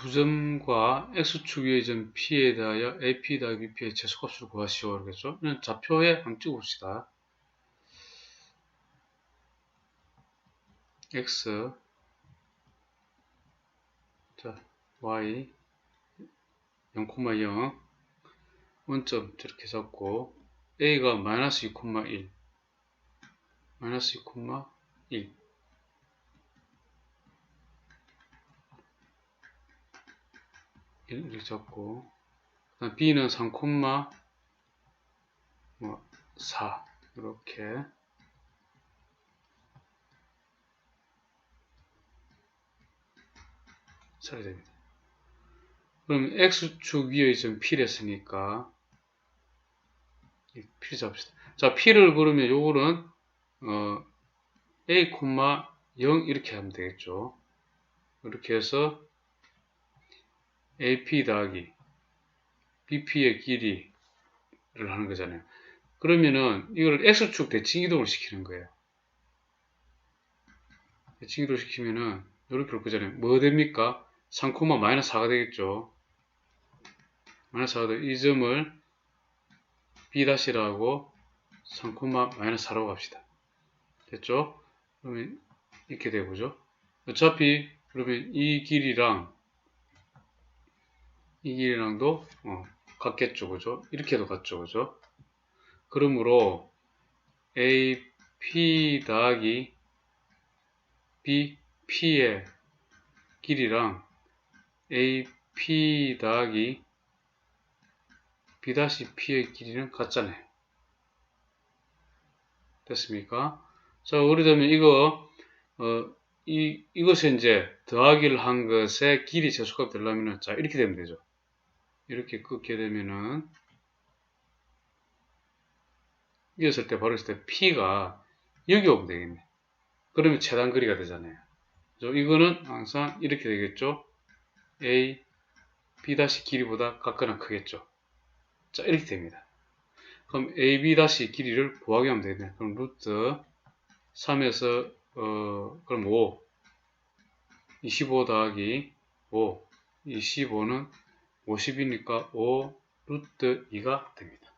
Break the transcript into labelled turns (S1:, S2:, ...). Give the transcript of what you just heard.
S1: 두 점과 x축 위의 점 P에 대하여 AP 더하기 BP의 최소값을 구하시오. 그러겠죠? 그냥 좌표에 한번 찍어봅시다. x 자 y 0,0 원점 저렇게 잡고 a가 마이너스 2,1 마이너스 2,1 이렇게 잡고 그다음 b는 3, 뭐 4 이렇게 처리 됩니다. 그럼 x축 위의 점 P를 했으니까 P 잡시다. 자, P를 그러면 요거는 어, A, 0 이렇게 하면 되겠죠. 이렇게 해서 AP 더하기 BP의 길이를 하는 거잖아요. 그러면은 이걸 X축 대칭 이동을 시키는 거예요. 대칭 이동을 시키면은 이렇게 올 거잖아요. 뭐 됩니까? 3, 마이너스 4가 되겠죠. 마이너스 4가 되이 점을 B-라고 3, 마이너스 4라고 합시다. 됐죠? 그러면 이렇게 되고죠. 어차피 그러면 이 길이랑 이 길이랑도 어, 같겠죠, 그죠? 이렇게도 같죠, 그죠? 그러므로 AP 더하기 BP의 길이랑 AP 더하기 B-P의 길이는 같잖아요. 됐습니까? 자, 그러자면 이거, 어, 이, 이것을 이제 더하기를 한 것의 길이 제수값 되려면, 자, 이렇게 되면 되죠. 이렇게 긋게 되면은, 이었을 때, 버렸을 때, P가 여기 오면 되겠네. 그러면 최단 거리가 되잖아요. 이거는 항상 이렇게 되겠죠. A, B 다시 길이보다 같거나 크겠죠. 자, 이렇게 됩니다. 그럼 AB 다시 길이를 구하게 하면 되겠네. 그럼 루트 3에서, 어, 그럼 5. 25 더하기 5. 25는 50이니까 5 루트 2가 됩니다.